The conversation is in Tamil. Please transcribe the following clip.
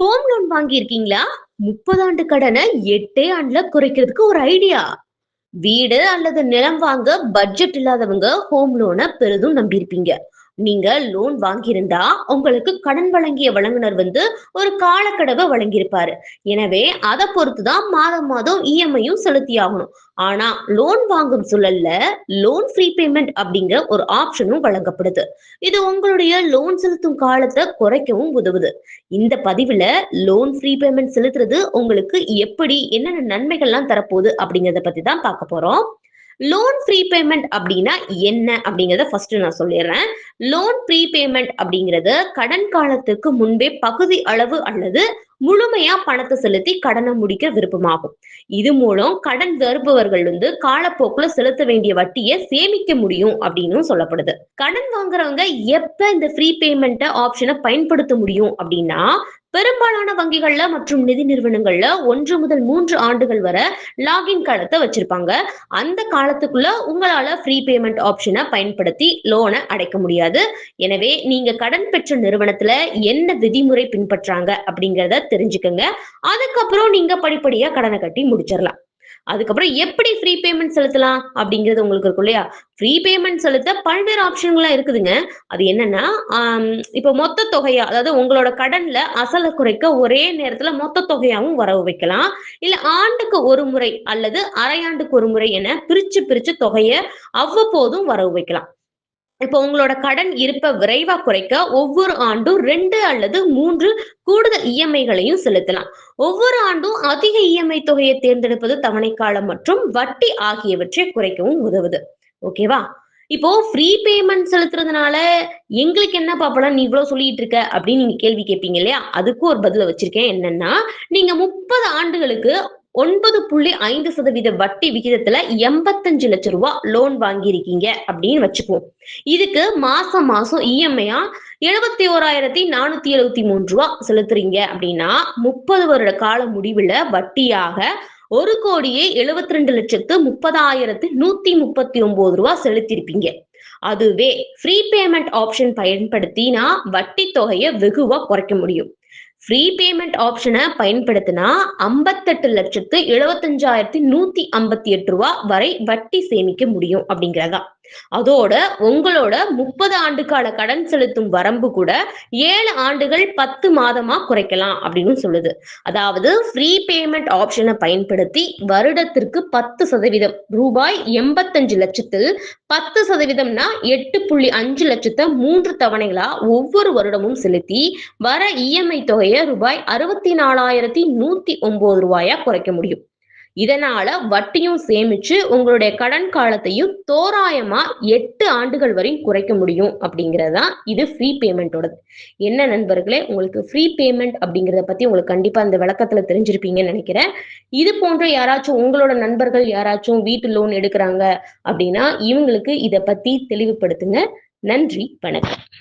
ஹோம் லோன் வாங்கியிருக்கீங்களா? முப்பது ஆண்டு கடனை எட்டே ஆண்டுல குறைக்கிறதுக்கு ஒரு ஐடியா வீடு அல்லது நிலம் வாங்க பட்ஜெட் இல்லாதவங்க ஹோம் லோனை பெரிதும் நம்பியிருப்பீங்க. நீங்க லோன் வாங்கியிருந்தா உங்களுக்கு கடன் வழங்கிய வழங்குனர் வந்து ஒரு காலக்கடவை வழங்கியிருப்பாரு. எனவே அதை பொறுத்துதான் மாதம் மாதம் இஎம்ஐயும் செலுத்தி ஆகணும். ஆனா லோன் வாங்கும் சூழல்ல லோன் ஃப்ரீ பேமெண்ட் அப்படிங்கிற ஒரு ஆப்ஷனும் வழங்கப்படுது. இது உங்களுடைய லோன் செலுத்தும் காலத்தை குறைக்கவும் உதவுது. இந்த பதிவுல லோன் ஃப்ரீ பேமெண்ட் செலுத்துறது உங்களுக்கு எப்படி என்னென்ன நன்மைகள்லாம் தரப்போகுது அப்படிங்கறத பத்தி தான் பார்க்க போறோம். லோன் ஃப்ரீ பேமெண்ட் அப்படின்னா என்ன அப்படிங்கறத ஃபர்ஸ்ட் நான் சொல்லிடுறேன். லோன் ப்ரீபேமெண்ட் அப்படிங்கிறது கடன் காலத்துக்கு முன்பே பகுதி அளவு அல்லது முழுமையா பணத்தை செலுத்தி கடனை முடிக்க விருப்பமாகும். இது மூலம் கடன் வருபவர்கள் வந்து காலப்போக்குல செலுத்த வேண்டிய வட்டியை சேமிக்க முடியும் அப்படின்னு சொல்லப்படுது. கடன் வாங்குறவங்க எப்ப இந்த ஃப்ரீ பேமெண்ட் ஆப்ஷனை பயன்படுத்த முடியும் அப்படின்னா பெரும்பாலான வங்கிகள்ல மற்றும் நிதி நிறுவனங்கள்ல ஒன்று முதல் மூன்று ஆண்டுகள் வரை லாகின் காலத்தை வச்சிருப்பாங்க. அந்த காலத்துக்குள்ள உங்களால ஃப்ரீ பேமெண்ட் ஆப்ஷனை பயன்படுத்தி லோனை அடைக்க முடியாது. எனவே நீங்க கடன் பெற்ற நிறுவனத்துல என்ன விதிமுறை பின்பற்றாங்க அப்படிங்கறத தெரிஞ்சுக்கங்க. அதுக்கப்புறம் நீங்க படிப்படியா கடனை கட்டி முடிச்சிடலாம் அதுக்கப்புறம் எப்படி ஃப்ரீ பேமெண்ட் செலுத்தலாம் அப்படிங்கிறது உங்களுக்கு இருக்கும் இல்லையா? ஃப்ரீ பேமெண்ட் செலுத்த பல்வேறு ஆப்ஷன்கள்லாம் இருக்குதுங்க. அது என்னன்னா இப்போ மொத்த தொகையா அதாவது உங்களோட கடன்ல அசலை குறைக்க ஒரே நேரத்துல மொத்த தொகையாவும் வரவு வைக்கலாம். இல்ல ஆண்டுக்கு ஒரு முறை அல்லது அரையாண்டுக்கு ஒரு முறை என பிரிச்சு பிரிச்சு தொகையை அவ்வப்போதும் வரவு வைக்கலாம். இப்போ உங்களோட கடன் இருப்ப விரைவா குறைக்க ஒவ்வொரு ஆண்டும் ரெண்டு அல்லது மூன்று கூடுதல் இஎம்ஐகளையும் செலுத்தலாம். ஒவ்வொரு ஆண்டும் அதிக இஎம்ஐ தொகையை தேர்ந்தெடுப்பது தவணை காலம் மற்றும் வட்டி ஆகியவற்றை குறைக்கவும் உதவுது. ஓகேவா இப்போ ஃப்ரீ பேமெண்ட் செலுத்துறதுனால எங்களுக்கு என்ன பாப்பலாம் நீ இவ்வளவு சொல்லிட்டு இருக்க அப்படின்னு நீங்க கேள்வி கேட்பீங்க இல்லையா? அதுக்கும் ஒரு பதில வச்சிருக்கேன். என்னன்னா நீங்க முப்பது ஆண்டுகளுக்கு ஒன்பது புள்ளி ஐந்து சதவீத வட்டி விகிதத்துல எண்பத்தஞ்சு லட்சம் ரூபாய் லோன் வாங்கியிருக்கீங்க அப்படின்னு வச்சுக்குவோம். இதுக்கு மாசம் மாசம் இஎம்ஐயா எழுபத்தி ஓராயிரத்தி நானூத்தி எழுபத்தி மூணு ரூபா செலுத்துறீங்க அப்படின்னா முப்பது வருட கால முடிவுல வட்டியாக ஒரு கோடியே எழுபத்தி ரெண்டு லட்சத்து முப்பதாயிரத்து நூத்தி முப்பத்தி ஒன்பது ரூபா செலுத்திருப்பீங்க அதுவே ஃப்ரீ பேமெண்ட் ஆப்ஷன் பயன்படுத்தினா வட்டி தொகையை வெகுவா குறைக்க முடியும். ஃப்ரீ பேமெண்ட் ஆப்ஷனை பயன்படுத்தினா ஐம்பத்தெட்டு லட்சத்து எழுபத்தஞ்சாயிரத்தி நூத்தி ஐம்பத்தி எட்டு ரூபா வரை வட்டி சேமிக்க முடியும் அப்படிங்கிறதா. அதோட உங்களோட முப்பது ஆண்டு கால கடன் செலுத்தும் வரம்பு கூட ஏழு ஆண்டுகள் பத்து மாதமா குறைக்கலாம் அப்படின்னு சொல்லுது. அதாவது ஃப்ரீ பேமெண்ட் ஆப்ஷனை பயன்படுத்தி வருடத்திற்கு பத்து சதவீதம் ரூபாய் எண்பத்தஞ்சு லட்சத்தில் பத்து சதவீதம்னா எட்டு புள்ளி அஞ்சு லட்சத்தை மூன்று தவணைகளா ஒவ்வொரு வருடமும் செலுத்தி வர இஎம்ஐ தொகையை ரூபாய் அறுபத்தி நாலாயிரத்தி நூத்தி ஒன்பது ரூபாயா குறைக்க முடியும். இதனால வட்டியும் சேமிச்சு உங்களுடைய கடன் காலத்தையும் தோராயமா எட்டு ஆண்டுகள் வரையும் குறைக்க முடியும் அப்படிங்கறதா இது ஃப்ரீ பேமெண்டோடது என்ன நண்பர்களே உங்களுக்கு ஃப்ரீ பேமெண்ட் அப்படிங்கறத பத்தி உங்களுக்கு கண்டிப்பா அந்த விளக்கத்துல தெரிஞ்சிருப்பீங்கன்னு நினைக்கிறேன். இது போன்ற யாராச்சும் உங்களோட நண்பர்கள் யாராச்சும் வீட்டு லோன் எடுக்கிறாங்க அப்படின்னா இவங்களுக்கு இதை பத்தி தெளிவுபடுத்துங்க. நன்றி வணக்கம்.